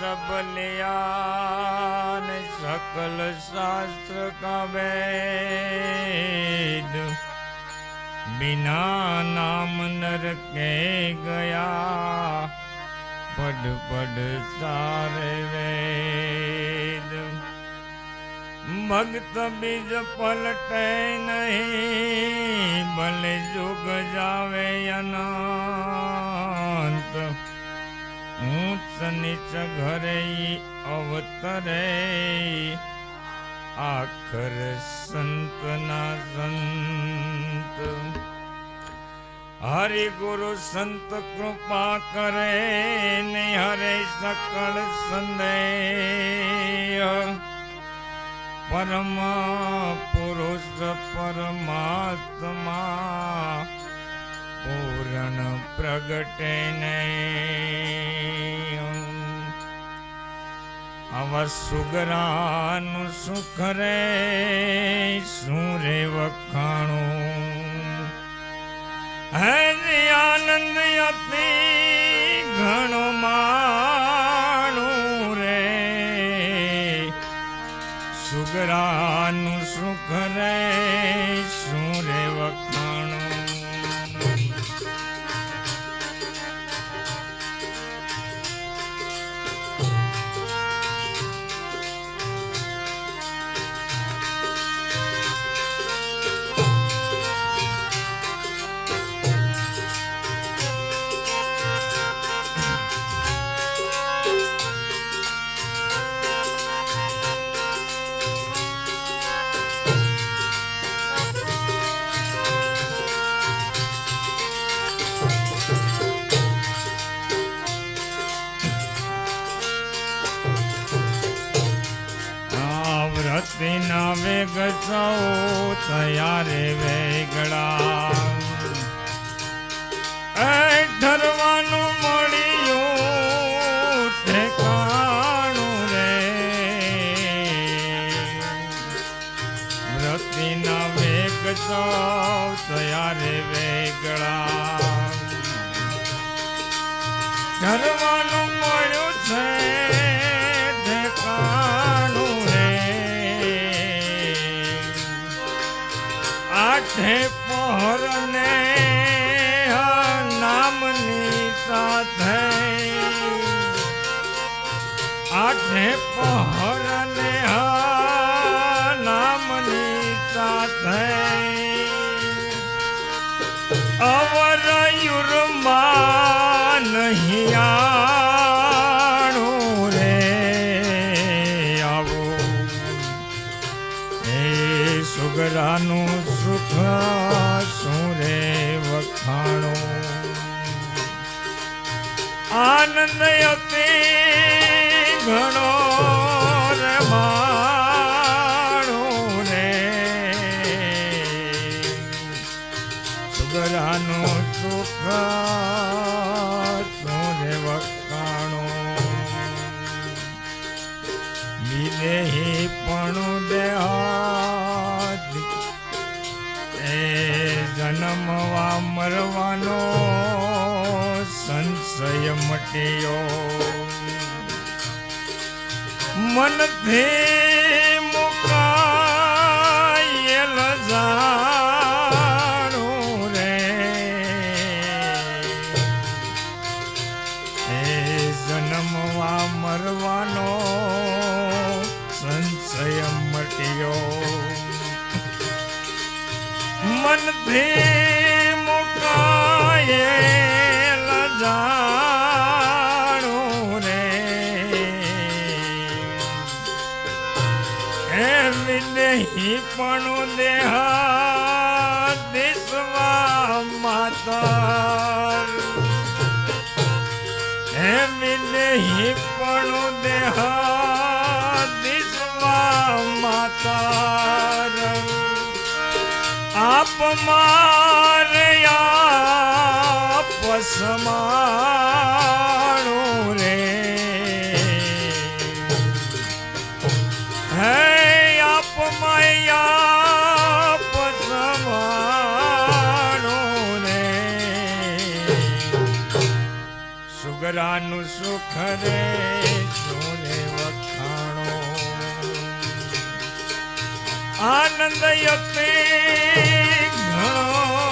सबलियान सकल शास्त्र का वेद बिना नाम नर के गया पढ़ पढ़ सारे वेद भक्त बीज पलटे नहीं भले जुग जावे अनंत ઊંચ નીચ ઘરે અવતરે. આખર સંતના સંત. હરિ ગુરુ સંત કૃપા કરે ને હરે સકળ સંદેહ. પરમ પુરુષ પરમાત્મા પૂરણ પ્રગટે આવા સુગરાનું સુખ રે, શું રે વખાણું? હે આનંદ અતિ ઘણો માણું રે. સુગરાનું સુખ રે, શું રે વખાણું? વેગ સૌ તયારે વેગડા એ ઠરવાનું આઠે પહોર ને નામની સાથે આઠે પહોર ને નામની સાથે અવરયુરમાં નહીં આણું આવો. એ સુગરાનું આનંદ ઘણો સુગરાનું સુખ શું રે વિદેહી પણ દેહાદ એ જન્મવા મરવાનો મટ્યો મનથી મુકાયેલ જાણું રે. એ જન્મવા મરવાનો સંશય મટ્યો. મનથી મુકાયેલ આપ મારે આપ સમાણું રે હે આપ માયા સમાણું રે સુગરાનું સુખ રે સોરે વખાણો આનંદ યતે ઘણો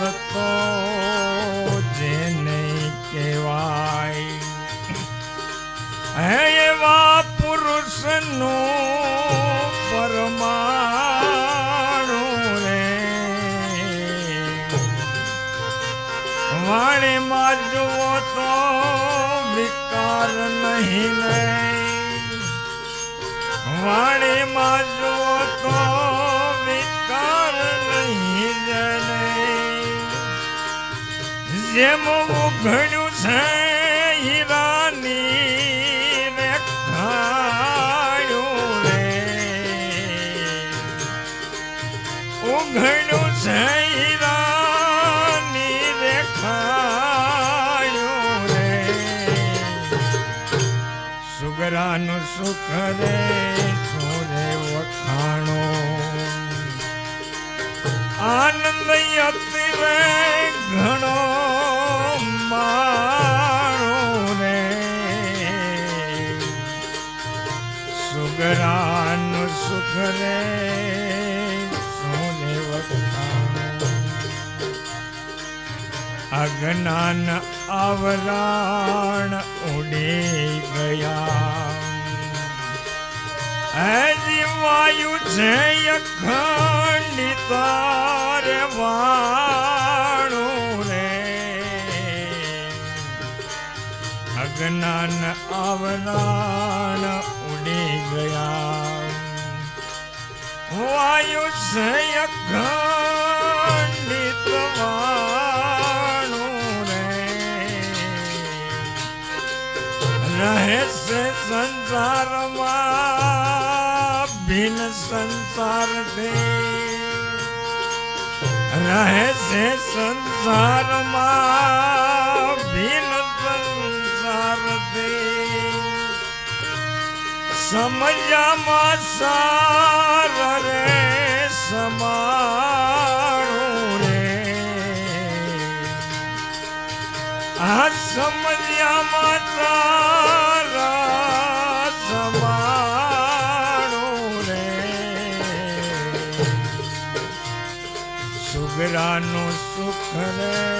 મુકતો જેને કહેવાય. એવા પુરુષનો પરમાણુ રે. વાણીમાં જુઓ તો વિકાર નહીં રે. વાણીમાં જુઓ તો જેમ ઉઘડ્યું છે હીરાની ને ખાડ્યું રે. ઉઘડ્યું છે હીરાની રે ખાડ્યું રે. સુગરાનું સુખ રે છોરે વખાણો. આનંદ યતિ રે ઘણો. સુગરાનું સુખ રે, સોને વખાણો અજ્ઞાન આવરાણ ઉડી ગયા હજી વાયુ છે અખંડિત રે. વાણું અજ્ઞાન આવરાણ ઉડી ગયા. વાયુ છે અખંડિત રહે છે સંસારમાં ભિન સંસાર રહે છે સંસારમાં ભિન સંસાર દે સમજ્યામાં સાર રે સમાણું રે. આ સમજ્યામાં સાર સમાણું રે. સુગરાનું સુખ રે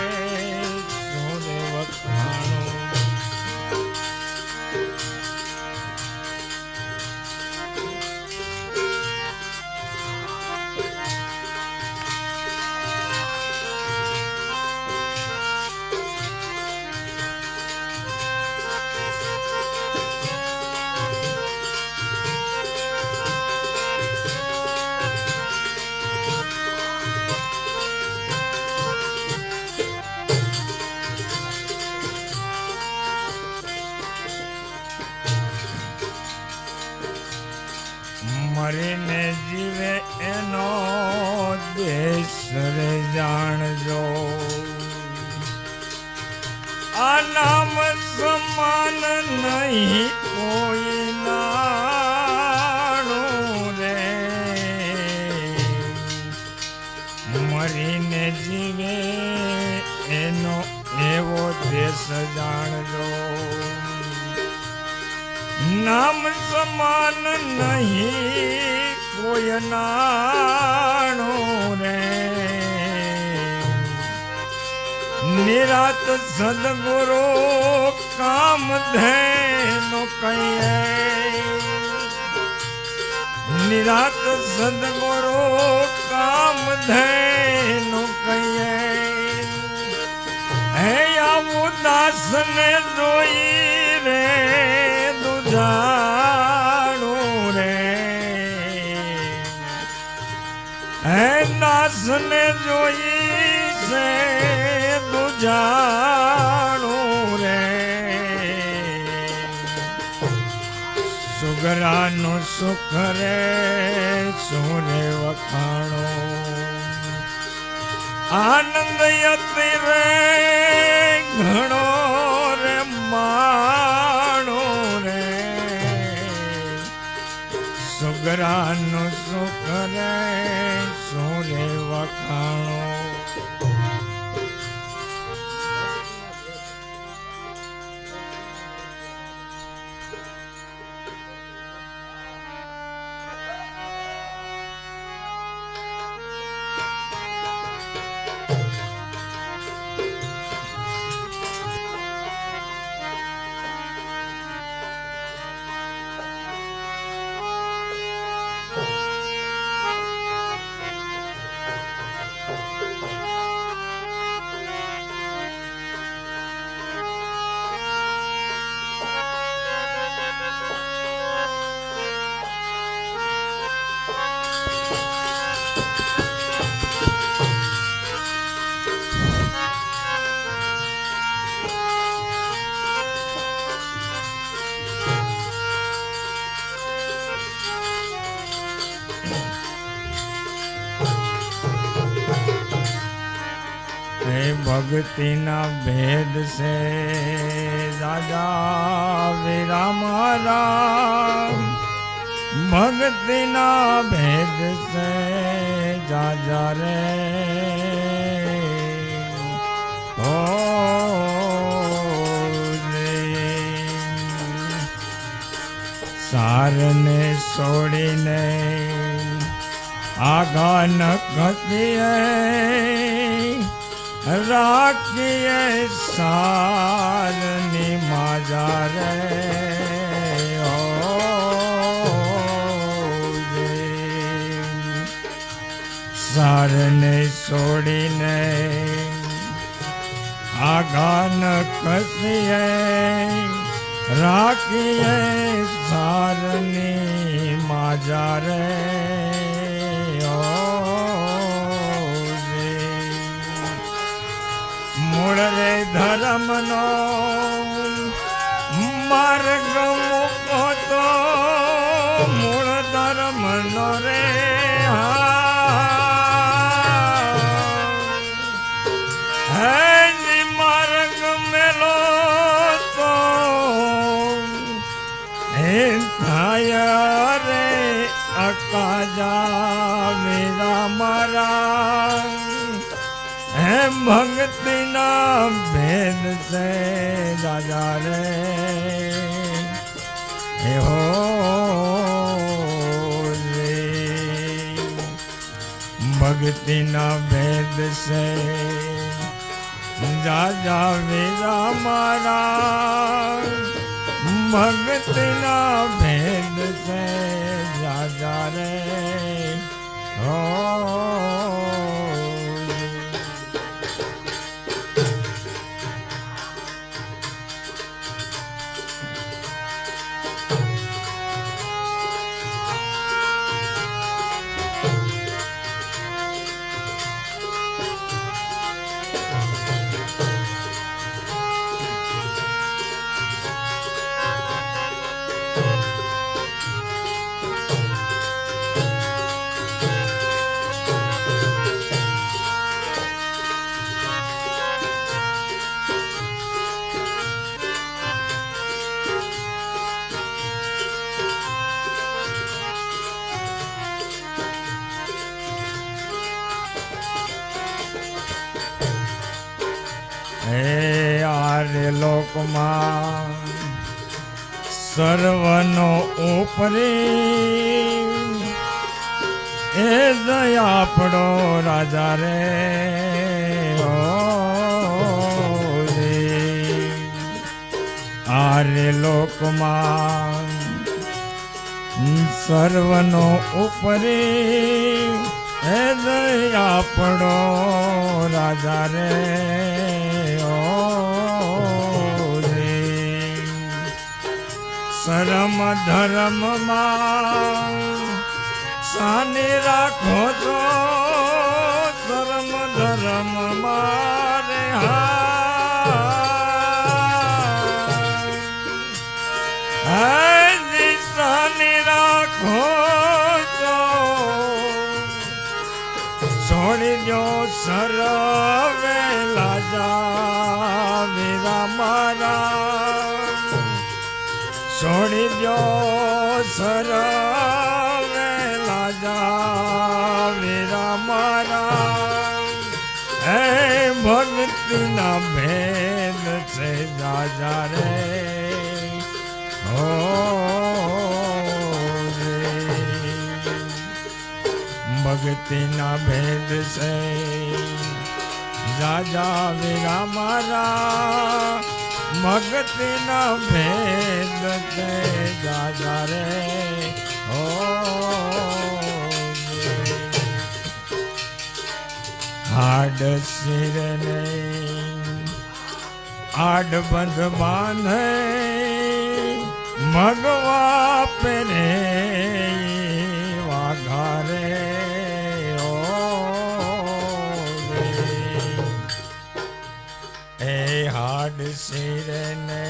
નાણો રે. નિરાત સદગુરુ કામ ધેનો કહીએ. નિરાત સદગુરુ કામ ધેનો કહીએ. હે આવું દાસને જોઈ રે દુજાણું હે જોઈ છે દુજાણું રે. સુગરાનું સુખ રે સુરે વખાણો? આનંદ યતિ રે, ઘણો રે માણો સુગરાનું સુખ રે સુરે વખાણો ભક્તિના ભેદ છે. દાદા વેરા મારા ભક્તિના ભેદ છે. જાજા રે. ઓ. સારને છોડીને આગા ન ગતિએ રાખીએ સારની માજા રે. સારને છોડીને આગા ન કસીએ રાખીએ સારની માજા રે. ઓ મૂળ રે ધર્મનો માર્ગ મૂકો તો મૂળ ધર્મનો રે, હે. માર્ગ મેલો તો, હે થાય રે અકાજા મેરા મારા. હે ભક્તિના ભેદ છે દાદા રે હે હો ભક્તિ ના ભેદ છે દાદા વીરા મારા ભક્તિના ભેદ છે દાદા રે હો હે આર્ય લોકમાં સર્વનો ઉપરી એ આપણો રાજા રે. આર્ય લોકમાં સર્વનો ઉપરી હે આપણો રાજા રે શરમ ધર્મમાં સાને રાખો છો. સરવે લાજા મેરા મારા. હે ભક્તિના ભેદ છે જાજા રે. ભક્તિના ભેદ છે રાજા વીરા મારા. ભક્તિના ભેદ છે રાજા રે. હો હાડ શિરને આડ બંધ બાંધે મગવા પેરે એ હાડ શિરને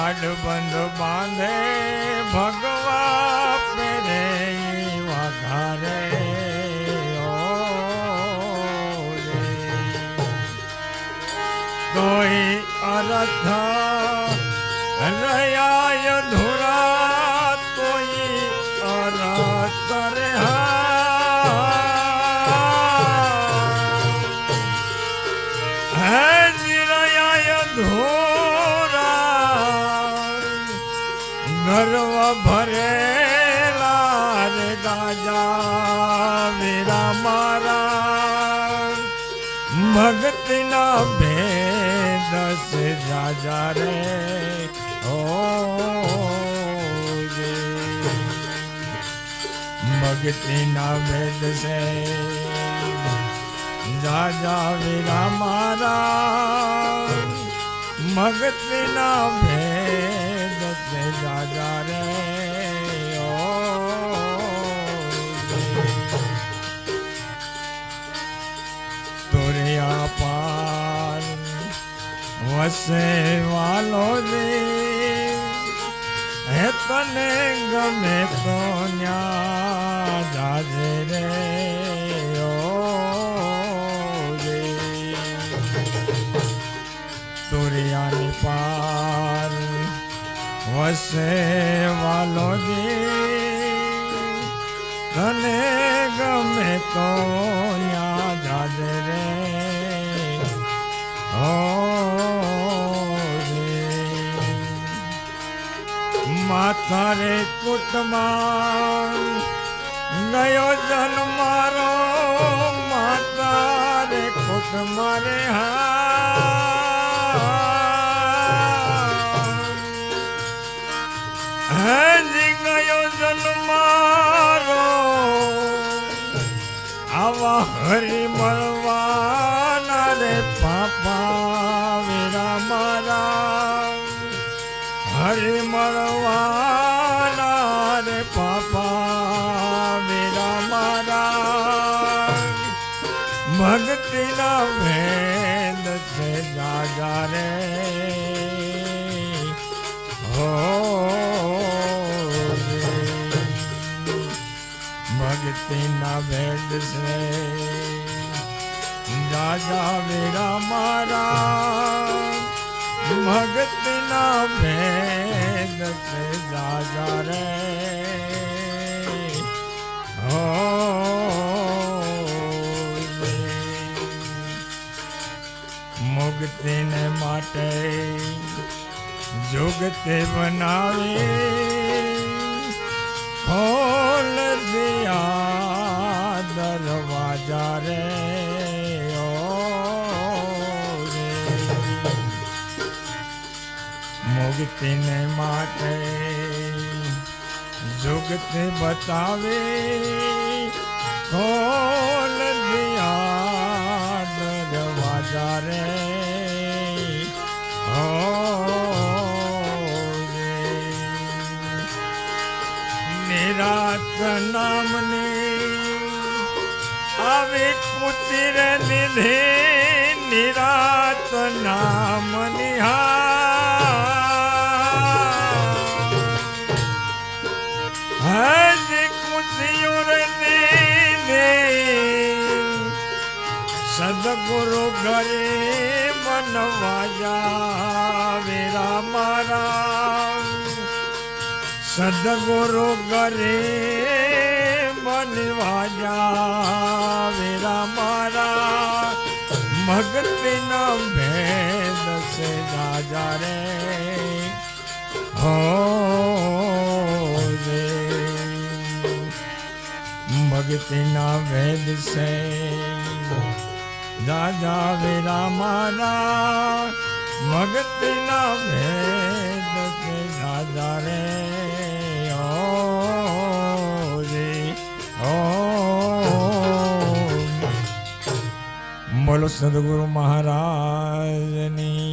આડ બંધ બાંધે ભગવા પેરે વાઘારે. તોય અરથ રયાય ગાજા વીરા મારા ભક્તિના ભેદ છે રાજા રે. ઓ ભગતના ભેદ છે. રાજા વીરા મારા ભગતના ભેદ છે રાજા રે. તોરિયા પાર વસે વાલો રે. હે તને ગમે તો ન્યા જાજે રે. ઓ રે તોરિયાની પાર વસે વાલો રે. તને ગમે તો યા જાજે રે ઓ રે માથા રે કુટમાં ગયો જન્મારો માતા રે કુટમાં રે હા રાજા વેરા મારા. ભક્તિના ભેદ છે રાજા રે. હો મુગતીને માટે જોગતે બનાવે. ખોલ દિયા દરવાજા રે. મુક્તિને માટે જુગત બતાવે. ખોલ દિયા દરવાજા રે. નિરાત નામની આવે કુચિર નિધે નિરાત નામ સદગુરુ મનવા જાવે વેરા મારા સદગુરુ ઘરે મનવાજા વેરા મારા ભક્તિના ભેદ સે રાજા રે. હો રે ભક્તિના ભેદ સે રાજા વેરા મારા ભક્તિના ભેદ કે દાદા રે ઓ રે ઓ બોલો સદગુરુ મહારાજની